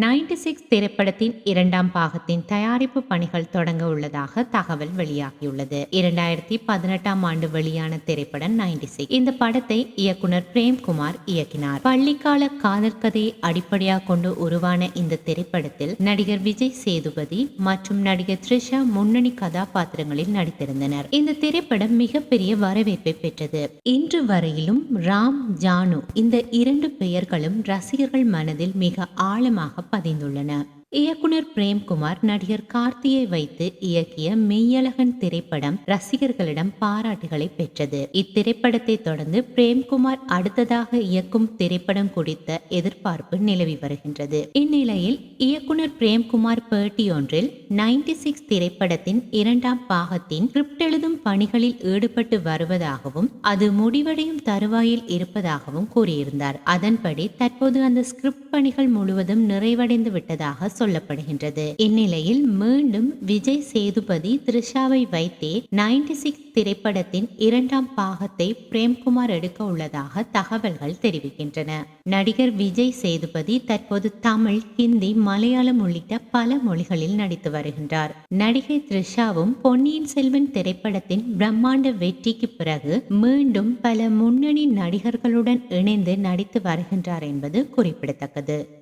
Ninety six திரைப்படத்தின் இரண்டாம் பாகத்தின் தயாரிப்பு பணிகள் தொடங்க உள்ளதாக தகவல் வெளியாகியுள்ளது. இரண்டாயிரத்தி பதினெட்டாம் ஆண்டு வெளியான திரைப்படம் நைன்டி சிக்ஸ். இந்த படத்தை இயக்குனர் பிரேம்குமார் இயக்கினார். பள்ளிக்கால காதல் கதையை அடிப்படையாக கொண்டு உருவான இந்த திரைப்படத்தில் நடிகர் விஜய் சேதுபதி மற்றும் நடிகர் த்ரிஷா முன்னணி கதாபாத்திரங்களில் நடித்திருந்தனர். இந்த திரைப்படம் மிகப்பெரிய வரவேற்பை பெற்றது. இன்று வரையிலும் ராம் ஜானு இந்த இரண்டு பெயர்களும் ரசிகர்கள் மனதில் மிக ஆழமாக பதிந்துள்ளன. இயக்குனர் பிரேம்குமார் நடிகர் கார்த்தியை வைத்து இயக்கிய மெய்யழகன் திரைப்படம் ரசிகர்களிடம் பாராட்டுகளை பெற்றது. இத்திரைப்படத்தை தொடர்ந்து பிரேம்குமார் அடுத்ததாக இயக்கும் திரைப்படம் குறித்த எதிர்பார்ப்பு நிலவி வருகின்றது. இந்நிலையில் இயக்குனர் பிரேம்குமார் பேட்டியொன்றில் நைன்டி சிக்ஸ் திரைப்படத்தின் இரண்டாம் பாகத்தின் ஸ்கிரிப்ட் எழுதும் பணிகளில் ஈடுபட்டு வருவதாகவும் அது முடிவடையும் தருவாயில் இருப்பதாகவும் கூறியிருந்தார். அதன்படி தற்போது அந்த ஸ்கிரிப்ட் பணிகள் முழுவதும் நிறைவடைந்து விட்டதாக சொல்லப்படுகின்றது. இந்நிலையில் மீண்டும் விஜய் சேதுபதி த்ரிஷாவை வைத்தே நைன்டி சிக்ஸ் திரைப்படத்தின் இரண்டாம் பாகத்தை பிரேம்குமார் எடுக்க உள்ளதாக தகவல்கள் தெரிவிக்கின்றன. நடிகர் விஜய் சேதுபதி தற்போது தமிழ் ஹிந்தி மலையாளம் உள்ளிட்ட பல மொழிகளில் நடித்து வருகின்றார். நடிகை த்ரிஷாவும் பொன்னியின் செல்வன் திரைப்படத்தின் பிரம்மாண்ட வெற்றிக்கு பிறகு மீண்டும் பல முன்னணி நடிகர்களுடன் இணைந்து நடித்து வருகின்றார் என்பது குறிப்பிடத்தக்கது.